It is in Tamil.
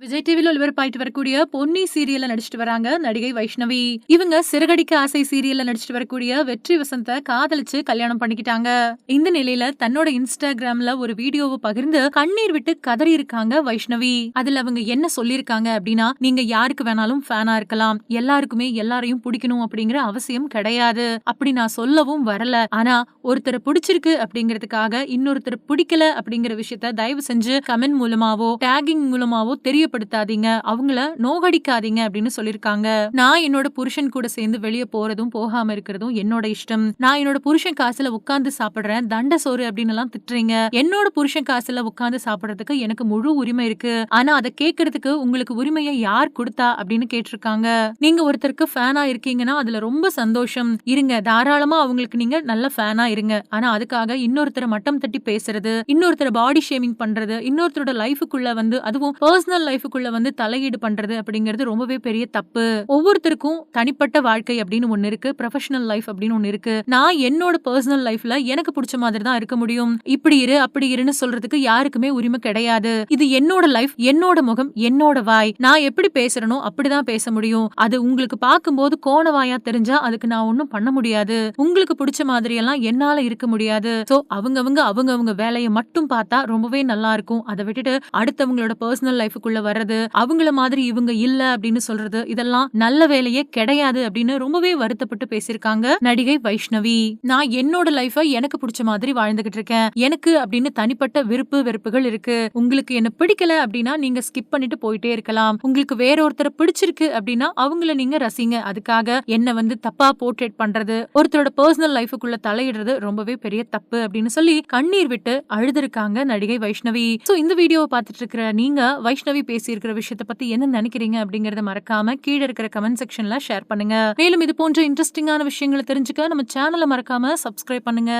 விஜய் டிவில ஒளிபரப்பாயிட்டு வரக்கூடிய பொன்னி சீரியல்ல நடிச்சிட்டு வராங்க நடிகை வைஷ்ணவி. இவங்க சிறகடிக்க ஆசை சீரியல்ல நடிச்சிட்டு வரக்கூடிய வெற்றி வசந்த காதலிச்சு கல்யாணம் பண்ணிக்கிட்டாங்க. இந்த நிலையில தன்னோட இன்ஸ்டாகிராம்ல ஒரு வீடியோவை பகிர்ந்து கண்ணீர் விட்டு கதறி இருக்காங்க வைஷ்ணவி. அதுல அவங்க என்ன சொல்லியிருக்காங்க அப்படின்னா நீங்க யாருக்கு வேணாலும் ஃபேனா இருக்கலாம். எல்லாருக்குமே எல்லாரையும் பிடிக்கணும் அப்படிங்கிற அவசியம் கிடையாது. அப்படி நான் சொல்லவும் வரல. ஆனா ஒருத்தரை பிடிச்சிருக்கு அப்படிங்கிறதுக்காக இன்னொருத்தர் பிடிக்கல அப்படிங்கிற விஷயத்த தயவு செஞ்சு கமெண்ட் மூலமாவோ டேகிங் மூலமாவோ தெரியப்படுத்தாதீங்க. அவங்கள நோகடிக்காதீங்க அப்படின்னு சொல்லியிருக்காங்க நான் என்னோட புருஷன் கூட சேர்ந்து வெளியே போறதும் போகாம இருக்கிறதும் என்னோட இஷ்டம். நான் என்னோட புருஷன் காசுல உட்கார்ந்து சாப்பிடுறேன். தண்ட சோறு அப்படின்னு எல்லாம் திட்டுறீங்க. என்னோட புருஷன் காசுல உட்கார்ந்து சாப்பிடுறதுக்கு எனக்கு முழு உரிமை இருக்கு. ஆனா அதை கேட்கறதுக்கு உங்களுக்கு உரிமையை யார் கொடுத்தா அப்படின்னு கேட்டிருக்காங்க. நீங்க ஒருத்தருக்கு ஃபேனா இருக்கீங்கன்னா அதுல ரொம்ப சந்தோஷம். இருங்க தாராளமா அவங்களுக்கு நீங்க நல்ல ஃபேனா இருங்க. ஆனா அதுக்காக இன்னொருத்தரை மட்டம் தட்டி பேசுறது இன்னொருத்தரை பாடி ஷேமிங் பண்றது இன்னொருத்தரோட லைஃபுக்குள்ள வந்து அதுவும் பர்சனல் லைஃபுக்குள்ள வந்து தலையீடு பண்றது அப்படிங்கிறது ரொம்பவே பெரிய தப்பு. ஒவ்வொருத்தருக்கும் தனிப்பட்ட வாழ்க்கை அப்படின்னு ஒண்ணு இருக்கு ப்ரொஃபஷனல் லைஃப் அப்படின்னு ஒண்ணு இருக்கு. நான் என்னோட பர்சனல் லைஃப்ல எனக்கு பிடிச்ச மாதிரி தான் இருக்க முடியும். இப்படி இரு அப்படி இருன்னு சொல்றதுக்கு யாருக்குமே உரிமை கிடையாது. இது என்னோட லைஃப் என்னோட முகம் என்னோட வாய். நான் எப்படி பேசுறனோ அப்படிதான் பேச முடியும். அது உங்களுக்கு பார்க்கும்போது கோணவாயா தெரிஞ்சா அதுக்கு நான் ஒண்ணும் பண்ண முடியாது. உங்களுக்கு பிடிச்ச மாதிரி எல்லாம் என்னால இருக்க முடியாது. சோ அவங்கவங்க அவங்கவங்க வேலையை மட்டும் பார்த்தா ரொம்பவே நல்லா இருக்கும். அதை விட்டுட்டு அடுத்தவங்களோட பர்சனல் லைஃபுக்குள்ள வர்றது அவங்கள மாதிரி இவங்க இல்ல அப்படின்னு சொல்றது இதெல்லாம் நல்ல வேலையே கிடையாது அப்படின்னு ரொம்பவே வருத்தப்பட்டு பேசியிருக்காங்க நடிகை வைஷ்ணவி. நான் என்னோட லைஃப எனக்கு பிடிச்ச மாதிரி வாழ்ந்துகிட்டு இருக்கேன். எனக்கு அப்படின்னு தனிப்பட்ட விருப்பு வெறுப்புகள் இருக்கு. உங்களுக்கு என்ன பிடிக்கல அப்படின்னா நீங்க ஸ்கிப் பண்ணிட்டு போயிட்டே இருக்கலாம். உங்களுக்கு வேற ஒருத்தரை பிடிச்சிருக்கு அப்படின்னா அவங்கள நீங்க ரசிங்க. அதுக்காக என்ன வந்து தப்பா போர்ட்ரேட் பண்றது ஒருத்தரோட பர்சனல் லைஃபுக்குள்ள தலையிடுறது ரொம்பவே பெரிய தப்பு அப்படின்னு சொல்லி கண்ணீர் விட்டு அழுதுருக்காங்க நடிகை வைஷ்ணவி. சோ இந்த வீடியோவை பார்த்துட்டு இருக்கிற நீங்க வைஷ்ணவி பேசியிருக்கிற விஷயத்தை பத்தி என்ன நினைக்கிறீங்க அப்படிங்கறத மறக்காம கீழே இருக்கிற கமெண்ட் செக்ஷன்ல ஷேர் பண்ணுங்க. மேலும் இது போன்ற இன்ட்ரெஸ்டிங்கான விஷயங்களை தெரிஞ்சுக்க நம்ம சேனலை மறக்காம சப்ஸ்கிரைப் பண்ணுங்க.